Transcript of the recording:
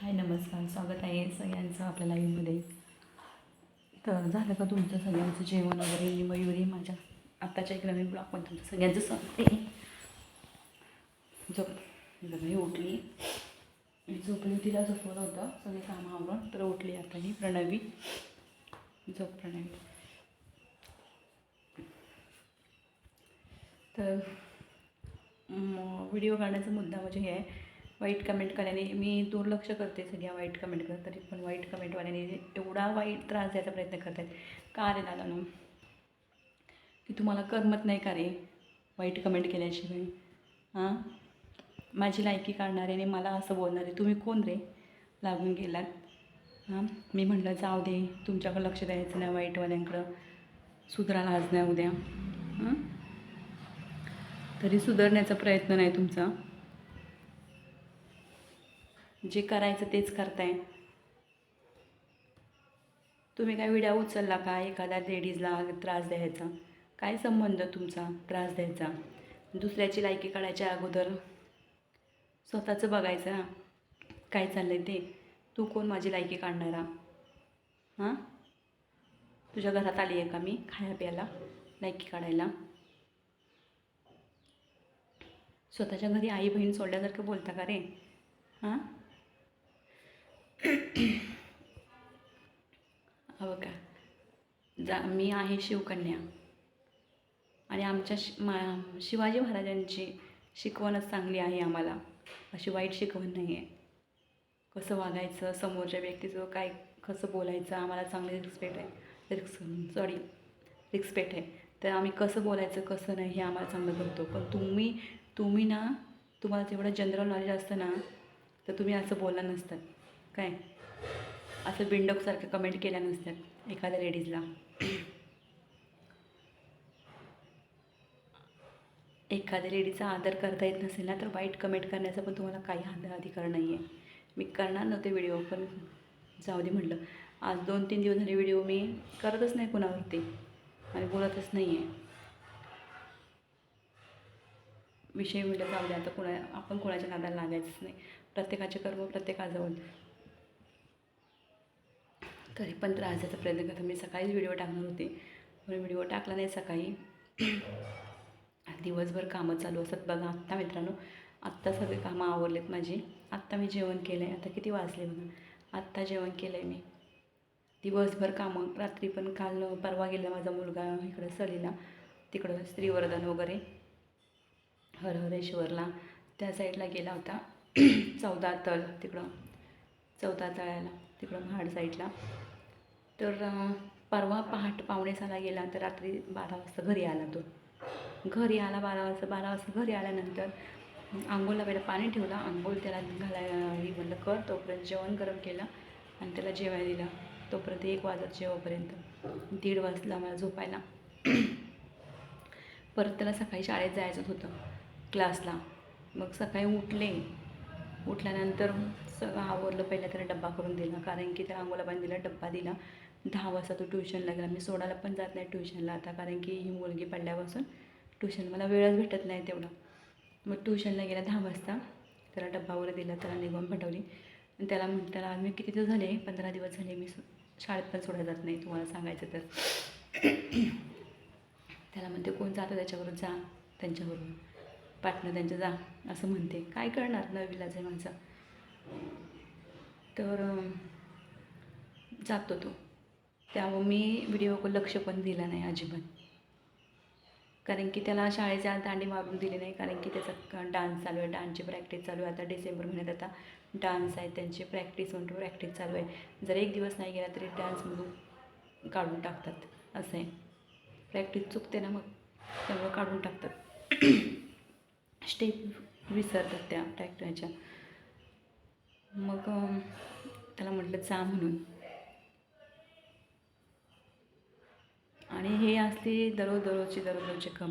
हाय नमस्कार. स्वागत आहे सगळ्यांचं आपल्या लाईव्हमध्ये तर झालं का तुमचं सगळ्यांचं जेवण वगैरे मयुरी माझ्या आत्ताच्या एक नवीन ब्लॉगमध्ये तुमचं सगळ्यांचं सांगते झोप बघा उठली. झोपली तिला झोपवलं होतं. सगळे कामं आवरून तर उठली आता ही प्रणवी. झोप प्रणवी. तर व्हिडिओ काढण्याचा मुद्दा म्हणजे हे आहे. वाईट कमेंट करायने मी दुर्लक्ष करते सगळ्या वाईट कमेंट करत तरी पण वाईट कमेंटवाल्याने एवढा वाईट त्रास द्यायचा प्रयत्न करत आहेत का रे दादा नो? की तुम्हाला करमत नाही का रे वाईट कमेंट केल्याशिवाय? हां माझी लायकी काढणाऱ्याने मला असं बोलणारे तुम्ही कोण रे? लागून गेलात. हां मी म्हटलं जाऊ दे तुमच्याकडं लक्ष द्यायचं नाही वाईटवाल्यांकडं. सुधराला आज नाही उद्या. हां तरी सुधारण्याचा प्रयत्न नाही तुमचा. जे करायचं तेच करताय. तुम्ही काय विड्या उचलला का? एखाद्या लेडीजला त्रास द्यायचा? काय संबंध तुमचा त्रास द्यायचा? दुसऱ्याची लायकी काढायच्या अगोदर स्वतःचं बघायचं काय चाललं आहे ते? तू कोण माझी लायकी काढणारा? हां? तुझ्या घरात आली आहे का मी खाया प्यायला लायकी काढायला? स्वतःच्या घरी आई बहीण सोडल्यासारखं बोलता का रे? हां? हवं का जा मी आहे शिवकन्या. आणि आमच्या शि मा शिवाजी महाराजांची शिकवणच चांगली आहे आम्हाला. अशी वाईट शिकवण नाही आहे. कसं वागायचं समोरच्या व्यक्तीचं काय कसं बोलायचं आम्हाला चांगले रिस्पेक्ट आहे. रिक्स सॉरी रिस्पेक्ट आहे. तर आम्ही कसं बोलायचं कसं नाही हे आम्हाला चांगलं करतो पण तुम्ही तुम्ही ना तुम्हाला तेवढं जनरल नॉलेज असतं ना तर तुम्ही असं बोलला नसतं काय? असं बिंडोकसारखं कमेंट केल्या नसतात एखाद्या लेडीजला एखाद्या लेडीचा आदर करता येत नसेल ना तर वाईट कमेंट करण्याचा पण तुम्हाला काही आदर अधिकार नाही आहे मी करणार नव्हते व्हिडिओ पण जाऊ दे म्हटलं. आज दोन तीन दिवस झाले व्हिडिओ मी करतच नाही कुणावरती. आणि बोलतच नाही आहे विषय म्हटलं जाऊ दे आता कुणा आपण कोणाच्या नादाला लागायचंच नाही. प्रत्येकाचे कर्म प्रत्येकाजवळ. तरी पण त्रास द्यायचा प्रयत्न करतो मी सकाळीच व्हिडिओ टाकणार होते. म्हणून व्हिडिओ टाकला नाही सकाळी. दिवसभर कामं चालू असतात बघा आत्ता मित्रांनो. आत्ता सगळे कामं आवरलेत माझी. आत्ता मी जेवण केलं आहे आता किती वाजले बघा. आत्ता जेवण केलं आहे मी. दिवसभर कामं. रात्री पण काल परवा गेला माझा मुलगा इकडं सलीला. तिकडं श्रीवर्धन वगैरे. हरहरेश्वरला. त्या साईडला गेला होता. चौदा तळ तिकडं. चौदा तळ्याला. तिकडं महाड साईडला तर परवा पहाट पावणे सहाला गेला तर रात्री बारा वाजता घरी आला तो. घरी आला बारा वाजता बारा वाजता घरी आल्यानंतर आंघोळला पहिलं पाणी ठेवलं आंघोळ त्याला घालायला म्हणलं कर. तोपर्यंत जेवण गरम केलं आणि त्याला जेवायला दिलं. तोपर्यंत एक वाजत जेवापर्यंत. दीड वाजला मला झोपायला. परत त्याला सकाळी शाळेत जायचं होतं क्लासला. मग सकाळी उठले. उठल्यानंतर सगळं आवरलं. पहिला त्याला डब्बा करून दिला कारण की त्याला आंघोळा पाणी दिला डब्बा दिला. दहा वाजता तो ट्युशनला गेला. मी सोडायला पण जात नाही ट्युशनला आता कारण की ही मुलगी पडल्यापासून ट्युशन मला वेळच भेटत नाही तेवढा. मग ट्युशनला गेला दहा वाजता. त्याला डब्बा वगैरे दिला त्याला निघून पाठवली. आणि त्याला त्याला मी किती दिवस झाले? पंधरा दिवस झाले मी शाळेत पण सोडायला जात नाही तुम्हाला सांगायचं तर. त्याला म्हणते कोण जातं त्याच्याबरोबर? जा त्यांच्याबरोबर. पाटणं त्यांच्या जा. असं म्हणते. काय करणार नवीलाच आहे माझा? तर जातो तो. त्यामुळं मी व्हिडिओ लक्ष पण दिलं नाही अजिबात. कारण की त्याला शाळेच्या दांडी मारून दिली नाही कारण की त्याचा डान्स चालू आहे डान्सची प्रॅक्टिस चालू आहे. आता डिसेंबर महिन्यात आता डान्स आहे त्यांची प्रॅक्टिस म्हणतो प्रॅक्टिस चालू आहे. जर एक दिवस नाही गेला तरी डान्समधून काढून टाकतात असं आहे. प्रॅक्टिस चुकते ना मग त्यामुळं काढून टाकतात. स्टेप विसरतात त्या ट्रॅक्टरच्या. मग त्याला म्हटलं जा म्हणून. आणि हे असली दररोज दररोजची दररोजचे कम